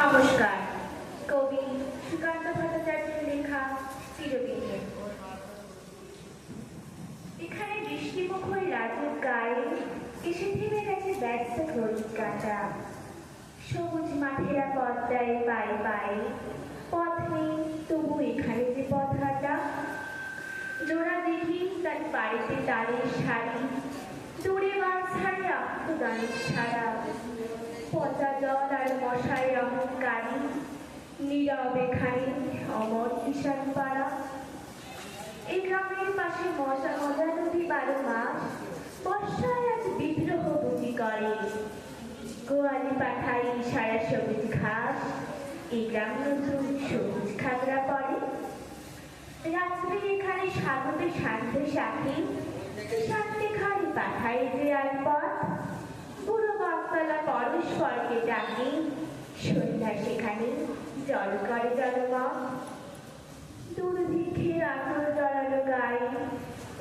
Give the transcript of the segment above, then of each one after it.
নমস্কার। কবি সুকান্ত ভট্টাচার্যের লেখা চিরবিন্দু এখানে বৃষ্টিমুখর রাজুর গায়ে এসে থেমে গেছে ব্যস্ত ঘড়ির কাঁটা সবুজ মাঠেরা পদ্মায় পায়ে পায়ে, পথ নেই তবু এখানে যে পথ হাঁটা। জোড়া দেখি তার বাড়িতে তারের শাড়ি আত্মদানের ছাড়া পচা জল আর মশাই অহংকারী নীরব এখানে অমর কিষান পাড়া। এই গ্রামের পাশে মশা মজা নদী বারো মাস, বর্ষায় আজ বিদ্রোহ বুঝি করে। গোয়ালি পাঠাই সারা সবুজ ঘাস এই গ্রাম নতুন সবুজ খাগড়া পড়ে। রাত্রে এখানে স্বাগত শান্ত সাথী শান্তি খালি পাঠায় যে আর পথ। পুরো পরস্পরকে ডাকে সন্ধ্যা সেখানে জল করে জলমত দুর্ভিক্ষে আতর জড়ানো গায়ে,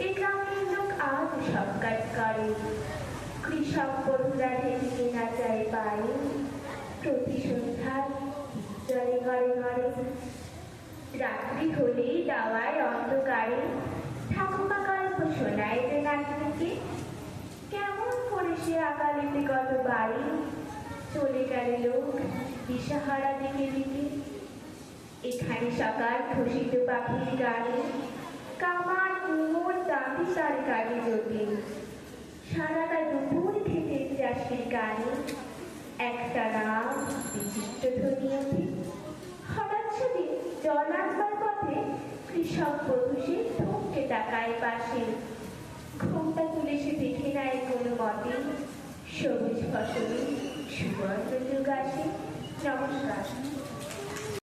এ গ্রামের লোক আজ সব কাজ করে। কৃষক বন্ধুরা ঢেকে না যায় পায়ে, প্রতি সন্ধ্যায় জলে ঘরে ঘরে। রাত্রি হলেই দাওয়ায় অন্ধকারে ঠাকুমা গল্প শোনায় যে নাতনিকে কেমন করে সে আকালিতে কত বাড়ি চলে গেল দিশাহারা দিকে দিকে। এখানে সকাল খুশিত পাখির গানে কামার কুমোর দাঁতি তার কানে জোটে। সারাটা দুপুর খেতে চাষির গানে একটা নাম বিচিত্র ধ্বনি ওঠে। হঠাৎ ছবি, জল আসবার পথে কৃষক বধূসে থমকে তাকায় পাশে। ঘুমটা তুলে সে দেখে নেয় কোনো মতে, সবুজ ফসলে Joana, Gilgatim, Thiago de Castro.